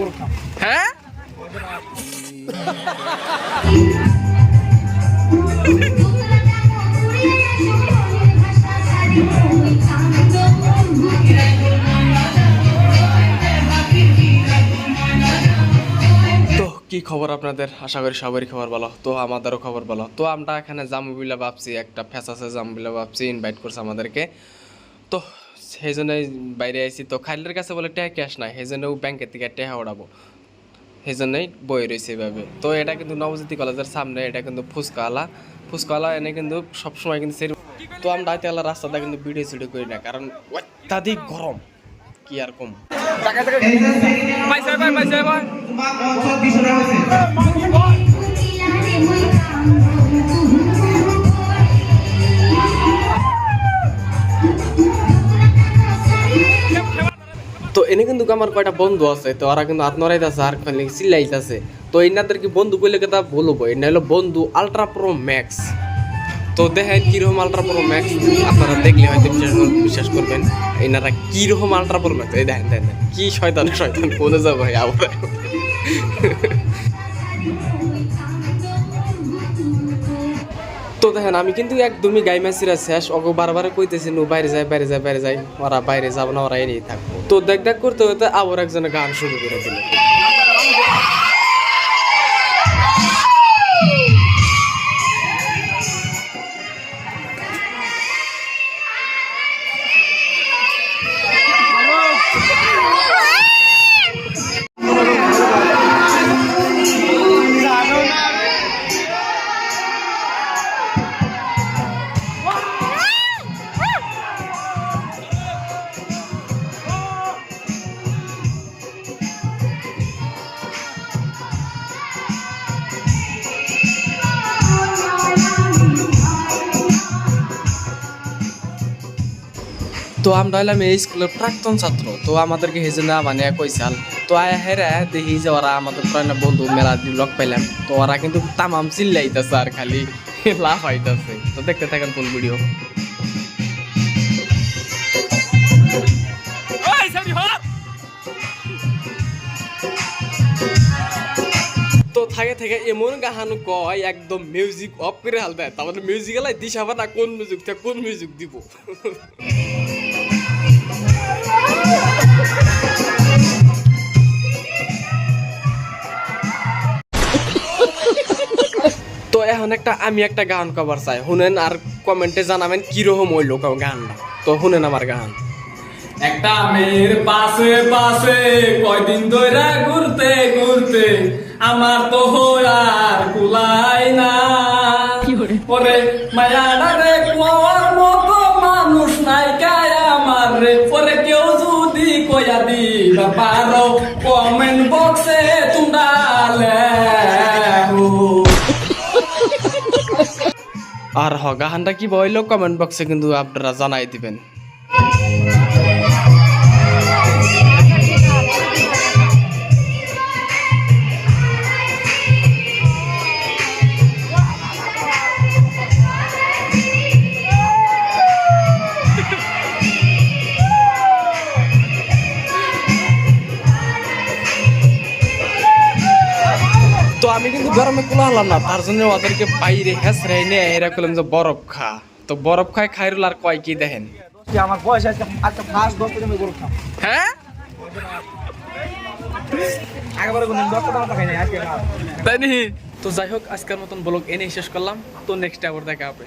গরু হ্যাঁ তো কি খবর আপনাদের? আশা করি সবারই খবর ভালো। তো আমাদেরও খবর ভালো। তো আমরা এখানে জামু বিলা ভাবছি, একটা ফ্যাস আছে জামু বিলা ভাবছি ইনভাইট করছে আমাদেরকে। তো সেই জন্যই বাইরে আইছি তো খাইলের কাছে বলে টেহা ক্যাশ নাই সেই জন্য ও ব্যাংকের থেকে টেহা ওড়াবো। সেই জন্যই বই রয়েছে এভাবে। তো এটা কিন্তু নবজ্যোতি কলেজের সামনে এটা কিন্তু ফুচকাওয়ালা। ফুচকাওয়ালা এনে কিন্তু সবসময় কিন্তু সেই তো আমরা আইতেলা রাস্তাটা কিন্তু ভিডিও সিডিও করি না কারণ অত্যাধিক গরম। কি আর কম? এনে কিন্তু আমার কয়টা বন্ধু আছে, তো ওরা কিন্তু হাত নড়াইতেছে, আর খালি চিল্লাইতেছে। তো এনাদের কি বন্ধু কইলে কথা বলব এটা হলো বন্ধু আলট্রা প্রো ম্যাক্স তো দেখেন কীরকম আলট্রা প্রো ম্যাক্স আপনারা দেখলে হয়তো বিশ্বাস বিশ্বাস করবেন, এনারা কীরকম আলট্রা প্রো ম্যাক্স এই দেখেন দেখেন কী শয়তান শয়তান, কোনে যাব আবার? তো দেখেন, আমি কিন্তু একদমই গাই মাসিরা শেষ। ওকে বারবার কইতেছি, নু, বাইরে যায় বাইরে যায় বাইরে যায় ওরা বাইরে যাব না ওরা এনেই থাকব। তো দেখ দেখ, করতে করতে আবার একজনে গান শুরু করে দিল। তো আমরা হলাম এই স্কুলের প্রাক্তন ছাত্র। তো আমাদেরকে হেজে না মানে কইসাল তো আয়া হেরা দেখি যে ওরা আমাদের প্রায় বন্ধু মেলা দিন লগ পাইলাম। তো ওরা কিন্তু তামাম চিল্লাইতেছে আর খালি লাভ হইতাছে তো দেখতে থাকেন কোন ভিডিও তো থাকে থেকে এমন গাহান কয় একদম মিউজিক অফ করে হাল দেয়। তারপরে মিউজিক এলাই দিশাবা না কোন মিউজিক কোন মিউজিক দিব? এখন একটা আমি একটা গান কভার চাই। শুনেন আর কমেন্টে জানাবেন কীরকম হইল গান তো শুনেন আমার গান। একটা মেয়ের পাশে পাশে কয়দিন ধরে ঘুরতে ঘুরতে আমার তো আর কুলাই না। পরে মায়াডা রে কোয়ার মতো মানুষ নাই কায় আমার রে। পরে কেউ যদি কয়া দিবা পারো কমেন্ট বক্সে তোমরা আর হ গাহানটা কি বইল কমেন্ট বক্সে কিন্তু আপনারা জানাই দিবেন। তো আমি কিন্তু গরমে কুলা হলাম না তার জন্য ওদেরকে বাইরে হেসরে নিয়ে এরা করলাম যে বরফ খা। তো বরফ খায় খাইরুল আর কয় কি দেখেন? আমার বয়স আজকে আজকে ফার্স্ট দশ আমি বরফ খাম হ্যাঁ? তাই? তো যাই হোক আজকের মতন ব্লগ এনেই শেষ করলাম। তো নেক্সট আবার দেখা হবে।